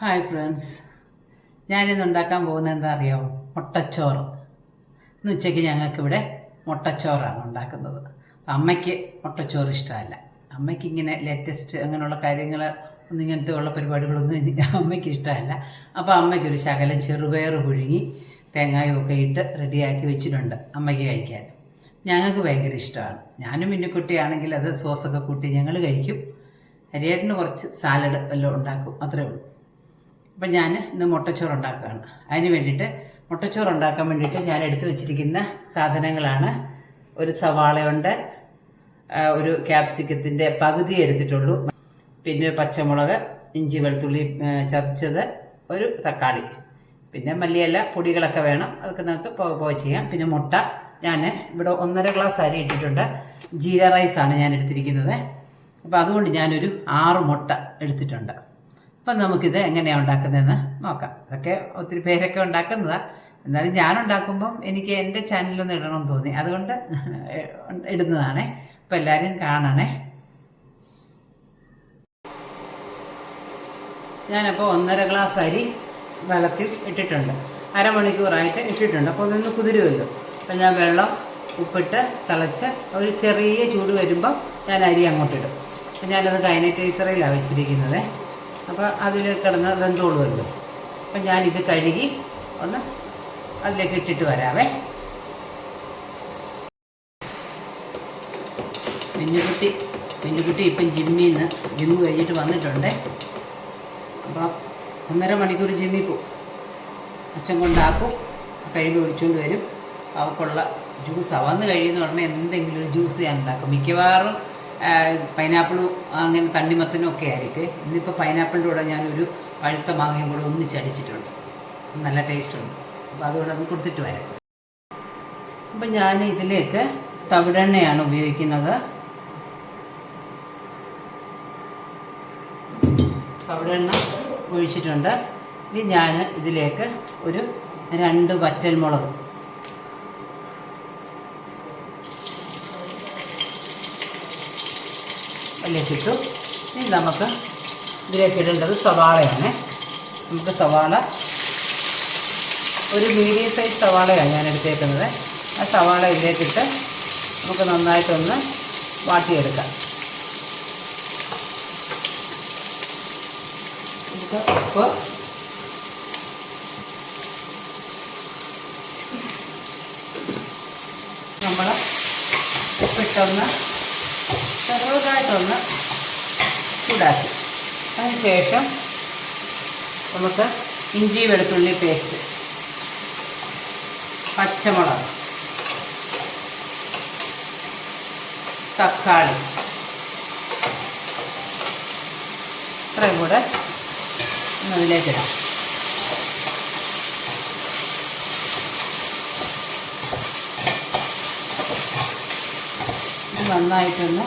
Hi friends ഞാനിന്ന് ഉണ്ടാക്കാൻ പോകുന്നത് എന്താ അറിയാമോ മുട്ടച്ചോറ്. ഇന്ന് ഉച്ചയ്ക്ക് ഞങ്ങൾക്കിവിടെ മുട്ടച്ചോറാണ് ഉണ്ടാക്കുന്നത്. അമ്മയ്ക്ക് മുട്ടച്ചോറ് ഇഷ്ടമല്ല. അമ്മയ്ക്ക് ഇങ്ങനെ ലേറ്റസ്റ്റ് അങ്ങനെയുള്ള കാര്യങ്ങൾ ഒന്നും ഇങ്ങനത്തെ ഉള്ള പരിപാടികളൊന്നും അമ്മയ്ക്ക് ഇഷ്ടമല്ല. അപ്പോൾ അമ്മയ്ക്കൊരു ശകലം ചെറുപയർ പുഴുങ്ങി തേങ്ങായും ഒക്കെ ഇട്ട് റെഡിയാക്കി വെച്ചിട്ടുണ്ട് അമ്മയ്ക്ക് കഴിക്കാൻ. ഞങ്ങൾക്ക് ഭയങ്കര ഇഷ്ടമാണ്. ഞാനും മിന്നുക്കുട്ടിയാണെങ്കിൽ അത് സോസൊക്കെ കൂട്ടി ഞങ്ങൾ കഴിക്കും. ഹരിയേട്ടന് കുറച്ച് സാലഡ് എല്ലാം ഉണ്ടാക്കും. അത്രേ ഉള്ളൂ. അപ്പം ഞാൻ ഇന്ന് മുട്ടച്ചോറ് ഉണ്ടാക്കുകയാണ് അതിന് വേണ്ടിയിട്ട് മുട്ടച്ചോറ് ഉണ്ടാക്കാൻ വേണ്ടിയിട്ട് ഞാൻ എടുത്തു വെച്ചിരിക്കുന്ന സാധനങ്ങളാണ്. ഒരു സവാളയുണ്ട് ഒരു ക്യാപ്സിക്കത്തിന്റെ പകുതി എടുത്തിട്ടുള്ളൂ. പിന്നെ പച്ചമുളക് ഇഞ്ചി വെളുത്തുള്ളി ചതച്ചത് ഒരു തക്കാളി. പിന്നെ മല്ലിയില പൊടികളൊക്കെ വേണം. അതൊക്കെ നമുക്ക് പോക പോക ചെയ്യാം. പിന്നെ മുട്ട ഞാൻ ഇവിടെ ഒന്നര ഗ്ലാസ് അരി ഇട്ടിട്ടുണ്ട്. ജീര റൈസാണ് ഞാൻ എടുത്തിരിക്കുന്നത്. അപ്പോൾ അതുകൊണ്ട് ഞാനൊരു ആറ് മുട്ട എടുത്തിട്ടുണ്ട്. അപ്പം നമുക്കിത് എങ്ങനെയാണ് ഉണ്ടാക്കുന്നതെന്ന് നോക്കാം. അതൊക്കെ ഒത്തിരി പേരൊക്കെ ഉണ്ടാക്കുന്നതാണ് എന്നാലും ഞാൻ ഉണ്ടാക്കുമ്പം എനിക്ക് എന്റെ ചാനലൊന്നും ഇടണമെന്ന് തോന്നി. അതുകൊണ്ട് ഇടുന്നതാണേ. അപ്പം എല്ലാവരും കാണണേ. ഞാനപ്പോൾ ഒന്നര ഗ്ലാസ് അരി വെള്ളത്തിൽ ഇട്ടിട്ടുണ്ട്. അരമണിക്കൂറായിട്ട് ഇട്ടിട്ടുണ്ട്. അപ്പോൾ അതൊന്ന് കുതിരുമല്ലോ. അപ്പം ഞാൻ വെള്ളം ഉപ്പിട്ട് തിളച്ച് ഒരു ചെറിയ ചൂട് വരുമ്പം ഞാൻ അരി അങ്ങോട്ടിടും. അപ്പം ഞാനത് കൈനറ്റൈസറിലാണ് വെച്ചിരിക്കുന്നത്. അപ്പോൾ അതിൽ കിടന്ന് വെന്തോളുമല്ലോ. അപ്പം ഞാനിത് കഴുകി ഒന്ന് അതിലേക്ക് ഇട്ടിട്ട് വരാവേ. മിന്നുകുട്ടി മിന്നുകുട്ടി ഇപ്പം ജിമ്മിൽ നിന്ന് ജിമ്മ് കഴിഞ്ഞിട്ട് വന്നിട്ടുണ്ട്. അപ്പോൾ ഒന്നര മണിക്കൂർ ജിമ്മിൽ പോവും അച്ഛൻ കൊണ്ടാക്കും കഴിവ് ഒഴിച്ചുകൊണ്ട് വരും. അവൾക്കുള്ള ജ്യൂസാണ് വന്ന് കഴിയുന്ന ഉടനെ എന്തെങ്കിലും ഒരു ജ്യൂസ് ഞാൻ ഉണ്ടാക്കും. മിക്കവാറും പൈനാപ്പിളും അങ്ങനെ തണ്ണിമത്തനും ഒക്കെ ആയിരിക്കും ഇന്നിപ്പോൾ പൈനാപ്പിളിന്റെ കൂടെ ഞാനൊരു പഴുത്ത മാങ്ങയും കൂടെ ഒന്നിച്ചടിച്ചിട്ടുണ്ട് നല്ല ടേസ്റ്റുണ്ട് അപ്പോൾ അതുകൊണ്ട് അത് കൊടുത്തിട്ട് വരാം. അപ്പം ഞാൻ ഇതിലേക്ക് തവിടെണ്ണയാണ് ഉപയോഗിക്കുന്നത്. തവിടെണ്ണ ഒഴിച്ചിട്ടുണ്ട്. ഇനി ഞാൻ ഇതിലേക്ക് ഒരു രണ്ട് വറ്റൽമുളക് അതിലേക്ക് ഇട്ടു. ഇനി നമുക്ക് ഇതിലേക്ക് ഇടേണ്ടത് സവാളയാണ്. നമുക്ക് സവാള ഒരു മീഡിയം സൈസ് സവാളയാണ് ഞാൻ എടുത്തേക്കുന്നത്. ആ സവാള ഇതിലേക്കിട്ട് നമുക്ക് നന്നായിട്ടൊന്ന് വാട്ടിയെടുക്കാം. നമുക്ക് ഉപ്പ് നമ്മൾ ഉപ്പിട്ടൊന്ന് ചെറുതായിട്ടൊന്ന് ചൂടാക്കി. അതിന് ശേഷം നമുക്ക് ഇഞ്ചി വെളുത്തുള്ളി പേസ്റ്റ് പച്ചമുളക് തക്കാളി ഇത്രയും കൂടെ അതിലേക്കിടാം. നന്നായിട്ടൊന്ന്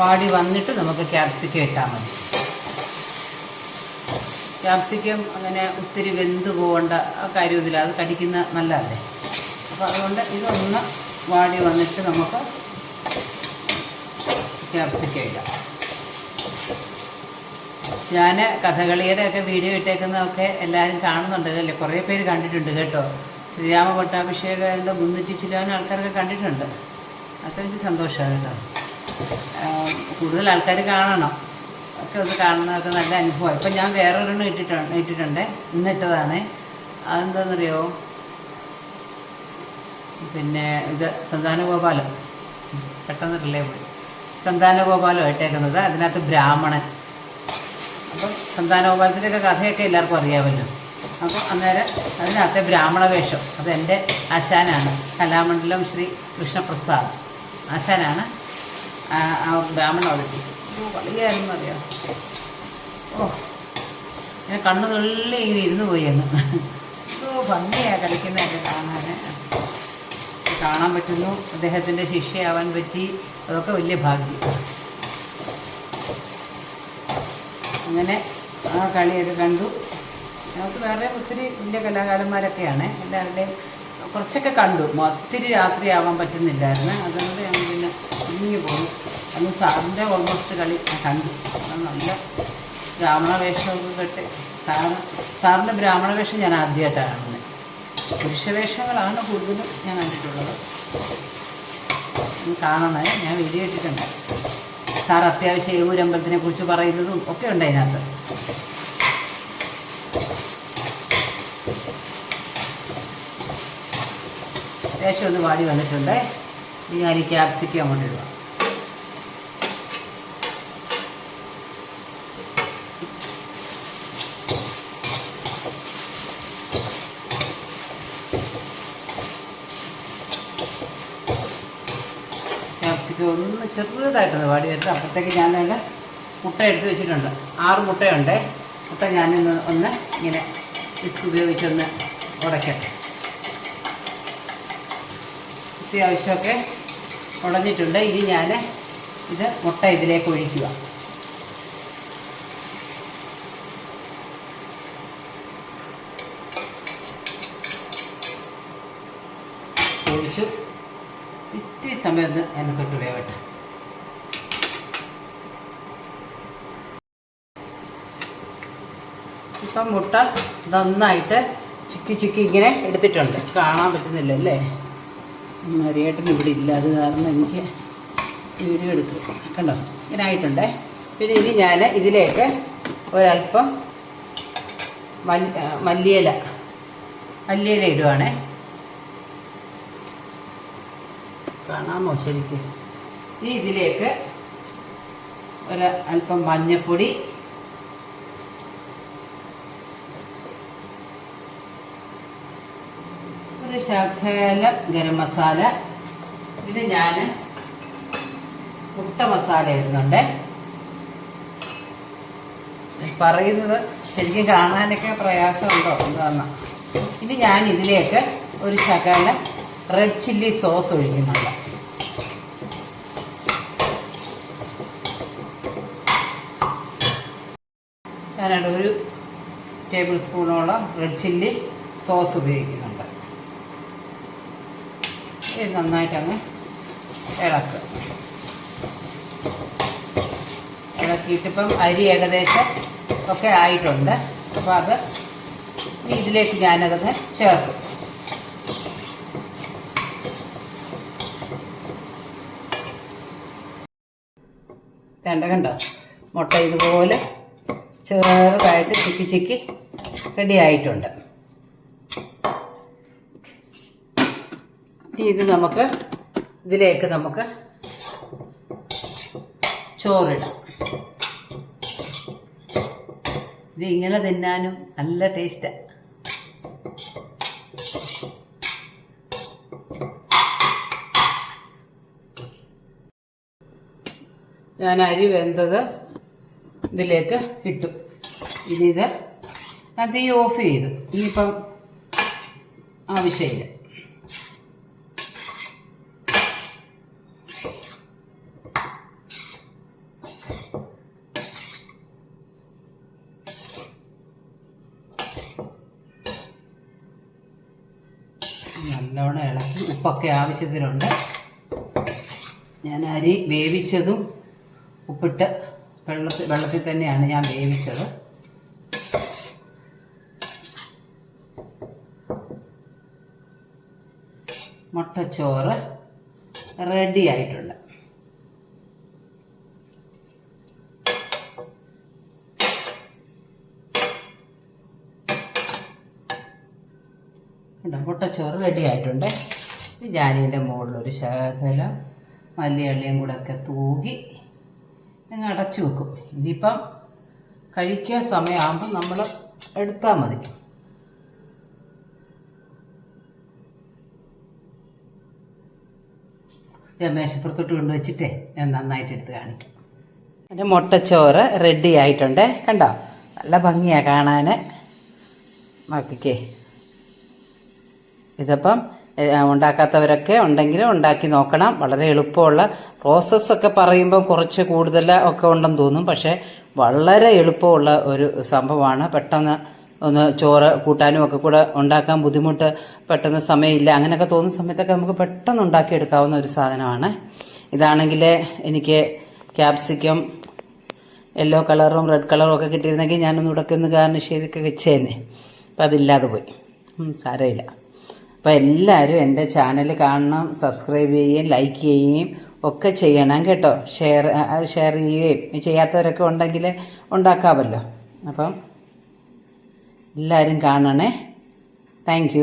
വാടി വന്നിട്ട് നമുക്ക് ക്യാപ്സിക്കം ഇട്ടാൽ മതി. ക്യാപ്സിക്കം അങ്ങനെ ഒത്തിരി വെന്ത് പോകേണ്ട ആ കാര്യമില്ല അത് കടിക്കുന്ന നല്ലതല്ലേ? അപ്പോൾ അതുകൊണ്ട് ഇതൊന്ന് വാടി വന്നിട്ട് നമുക്ക് ക്യാപ്സിക്കം ഇടാം. ഞാൻ കഥകളിയുടെ ഒക്കെ വീഡിയോ ഇട്ടേക്കുന്നതൊക്കെ എല്ലാവരും കാണുന്നുണ്ടല്ലേ? കുറേ പേര് കണ്ടിട്ടുണ്ട് കേട്ടോ. ശ്രീരാമ പട്ടാഭിഷേകന്റെ മുന്നൂറ്റി ചില്ലാനും ആൾക്കാരൊക്കെ കണ്ടിട്ടുണ്ട്. അതൊക്കെ എനിക്ക് സന്തോഷമാണ് കേട്ടോ. കൂടുതൽ ആൾക്കാർ കാണണം. ഒക്കെ ഒന്ന് കാണുന്നതൊക്കെ നല്ല അനുഭവമാണ്. ഇപ്പം ഞാൻ വേറൊരെണ്ണം ഇട്ടിട്ടുണ്ട് ഇട്ടിട്ടുണ്ട്. ഇന്നിട്ടതാണ്. അതെന്താണെന്നറിയോ പിന്നെ ഇത് സന്താനഗോപാലം. പെട്ടെന്ന് റിലേ പോയി. സന്താനഗോപാലം ഇട്ടേക്കുന്നത്. അതിനകത്ത് ബ്രാഹ്മണൻ. അപ്പം സന്താനഗോപാലത്തിന്റെയൊക്കെ കഥയൊക്കെ എല്ലാവർക്കും അറിയാമല്ലോ. അപ്പോൾ അന്നേരം അതിനകത്തെ ബ്രാഹ്മണ വേഷം അതെന്റെ ആശാനാണ്. കലാമണ്ഡലം ശ്രീ കൃഷ്ണപ്രസാദ്. ആശാനാണ്. ബ്രാഹ്മണ അവതരിപ്പിച്ചത് കളിയായിരുന്നു അറിയാം ഓ ഞാൻ കണ്ണു തുള്ളി ഇങ്ങനെ ഇരുന്ന് പോയി അങ്ങ്. ഓ ഭംഗിയാണ് കളിക്കുന്നതൊക്കെ കാണാൻ കാണാൻ പറ്റുന്നു. അദ്ദേഹത്തിന്റെ ശിഷ്യയാവാൻ പറ്റി. അതൊക്കെ വലിയ ഭാഗ്യം. അങ്ങനെ ആ കളിയൊക്കെ കണ്ടു. നമുക്ക് വേറെ ഒത്തിരി വലിയ കലാകാരന്മാരൊക്കെയാണ്. എല്ലാവരുടെയും കുറച്ചൊക്കെ കണ്ടു. ഒത്തിരി രാത്രിയാവാൻ പറ്റുന്നില്ലായിരുന്നു. അതുകൊണ്ട് ഞങ്ങൾ പിന്നെ ഇങ്ങി പോയി. അന്ന് സാറിന്റെ ഓൾമോസ്റ്റ് കളി കണ്ടു. നല്ല ബ്രാഹ്മണ വേഷമൊക്കെ കെട്ടി. സാറ് സാറിന്റെ ബ്രാഹ്മണ വേഷം ഞാൻ ആദ്യമായിട്ടാണ് കാണുന്നത്. പുരുഷ വേഷങ്ങളാണ് കൂടുതലും ഞാൻ കണ്ടിട്ടുള്ളത്. കാണണേ. ഞാൻ വീഡിയോ ഇട്ടിട്ടുണ്ട്. സാർ അത്യാവശ്യം ഏവൂരമ്പലത്തിനെ കുറിച്ച് പറയുന്നതും ഒക്കെ ഉണ്ട് അതിനകത്ത്. അത്യാവശ്യം ഒന്ന് വാടി വന്നിട്ടുണ്ട്. ഇനി ഞാൻ ഈ ക്യാപ്സിക്കം അങ്ങോട്ട് ഇടുക ക്യാപ്സിക്കം ഒന്ന് ചെറുതായിട്ടൊന്ന് വാടി വരുന്നത് അപ്പോഴത്തേക്ക് ഞാൻ അതിന്റെ മുട്ട എടുത്ത് വെച്ചിട്ടുണ്ട്. ആറ് മുട്ടയുണ്ട്. മുട്ട ഞാനിന്ന് ഒന്ന് ഇങ്ങനെ വിസ്ക് ഉപയോഗിച്ചൊന്ന് ഉടയ്ക്കട്ടെ. അത്യാവശ്യമൊക്കെ ഉടഞ്ഞിട്ടുണ്ട്. ഇനി ഞാൻ ഇത് മുട്ട ഇതിലേക്ക് ഒഴിക്കുക. ഒഴിച്ചു ഇത്തിരി സമയം ഒന്ന് എന്നെ തൊട്ട് വേവട്ടെ. ഇപ്പം മുട്ട നന്നായിട്ട് ചിക്കി ചിക്കി ഇങ്ങനെ എടുത്തിട്ടുണ്ട്. കാണാൻ പറ്റുന്നില്ല അല്ലേ മരിയേട്ടൻ ഇവിടെ ഇല്ല. അത് കാരണം എനിക്ക് വീഡിയോ എടുക്കും കണ്ടോ? ഇങ്ങനെ ആയിട്ടുണ്ടേ. പിന്നെ ഇനി ഞാൻ ഇതിലേക്ക് ഒരല്പം മല്ലിയില മല്ലിയില ഇടുവാണേ. കാണാമോ ശരിക്കും? ഇനി ഇതിലേക്ക് ഒരു അല്പം മഞ്ഞൾപ്പൊടി ഒരു ശകലം ഗരം മസാല. ഇത് ഞാൻ മുട്ട മസാല ഇടുന്നുണ്ട്. പറയുന്നത് ശരിക്കും കാണാനൊക്കെ പ്രയാസമുണ്ടോ എന്താന്ന്. ഇനി ഞാൻ ഇതിലേക്ക് ഒരു ശകലം റെഡ് ചില്ലി സോസ് ഒഴിക്കുന്നുണ്ട്. ഞാനവിടെ ഒരു ടേബിൾ സ്പൂണോളം റെഡ് ചില്ലി സോസ് ഉപയോഗിക്കുന്നുണ്ട് ഇത് നന്നായിട്ടങ്ങ് ഇളക്കുക ഇളക്കിയിട്ടിപ്പം അരി ഏകദേശം ഒക്കെ ആയിട്ടുണ്ട്. അപ്പോൾ അത് ഇതിലേക്ക് ഞാനതൊന്ന് ചേർക്കും. കണ്ട കണ്ടോ? മുട്ട ഇതുപോലെ ചെറുതായിട്ട് ചിക്കി ചിക്കി റെഡി ആയിട്ടുണ്ട്. ഇത് നമുക്ക് ഇതിലേക്ക് നമുക്ക് ചോറിടാം. ഇത് ഇങ്ങനെ തിന്നാനും നല്ല ടേസ്റ്റാണ് ഞാൻ അരി വെന്തത് ഇതിലേക്ക് ഇട്ടു. ഇനി ഇത് ഞാൻ തീ ഓഫ് ചെയ്തു. ഇനിയിപ്പം ആവശ്യമില്ല. നല്ലോണം ഇളക്കി ഉപ്പൊക്കെ ആവശ്യത്തിനുണ്ട്. ഞാൻ അരി വേവിച്ചതും ഉപ്പിട്ട് വെള്ളത്തിൽ വെള്ളത്തിൽ തന്നെയാണ് ഞാൻ വേവിച്ചത്. മുട്ടച്ചോറ് റെഡി ആയിട്ടുണ്ട്. കണ്ടോ മുട്ടച്ചോറ് റെഡി ആയിട്ടുണ്ട്. ജാനീന്റെ മുകളിലൊരു ശകലം മല്ലിയള്ളിയും കൂടെ ഒക്കെ തൂകി അങ്ങ് അടച്ചു വെക്കും. ഇനിയിപ്പം കഴിക്കാൻ സമയമാകുമ്പോൾ നമ്മൾ എടുത്താൽ മതി. ഞാൻ മേശപ്പുറത്തോട്ട് കൊണ്ടുവച്ചിട്ടേ ഞാൻ നന്നായിട്ട് എടുത്ത് കാണിക്കും. എന്റെ മുട്ടച്ചോറ് റെഡി ആയിട്ടുണ്ട്. കണ്ടോ നല്ല ഭംഗിയാണ് കാണാൻ നോക്കിക്കേ. ഇതിപ്പം ഉണ്ടാക്കാത്തവരൊക്കെ ഉണ്ടെങ്കിൽ ഉണ്ടാക്കി നോക്കണം. വളരെ എളുപ്പമുള്ള പ്രോസസ്സൊക്കെ പറയുമ്പോൾ കുറച്ച് കൂടുതൽ ഒക്കെ ഉണ്ടെന്ന് തോന്നും. പക്ഷേ വളരെ എളുപ്പമുള്ള ഒരു സംഭവമാണ്. പെട്ടെന്ന് ഒന്ന് ചോറ് കൂട്ടാനും ഒക്കെ കൂടെ ഉണ്ടാക്കാൻ ബുദ്ധിമുട്ട് പെട്ടെന്ന് സമയമില്ല അങ്ങനെയൊക്കെ തോന്നുന്ന സമയത്തൊക്കെ നമുക്ക് പെട്ടെന്ന് ഉണ്ടാക്കിയെടുക്കാവുന്ന ഒരു സാധനമാണ്. ഇതാണെങ്കിൽ എനിക്ക് ക്യാപ്സിക്കം യെല്ലോ കളറും റെഡ് കളറും ഒക്കെ കിട്ടിയിരുന്നെങ്കിൽ ഞാനൊന്ന് ഒന്ന് ഗാർണിഷ് ചെയ്തൊക്കെ വെച്ചേനെ. അപ്പം അതില്ലാതെ പോയി. സാരമില്ല. അപ്പോൾ എല്ലാവരും എന്റെ ചാനൽ കാണണം സബ്സ്ക്രൈബ് ചെയ്യുകയും ലൈക്ക് ചെയ്യുകയും ഒക്കെ ചെയ്യണം കേട്ടോ. ഷെയർ ഷെയർ ചെയ്യുകയും ചെയ്യാത്തവരൊക്കെ ഉണ്ടെങ്കിൽ ഉണ്ടാക്കാമല്ലോ. അപ്പം എല്ലാവരും കാണണേ. താങ്ക്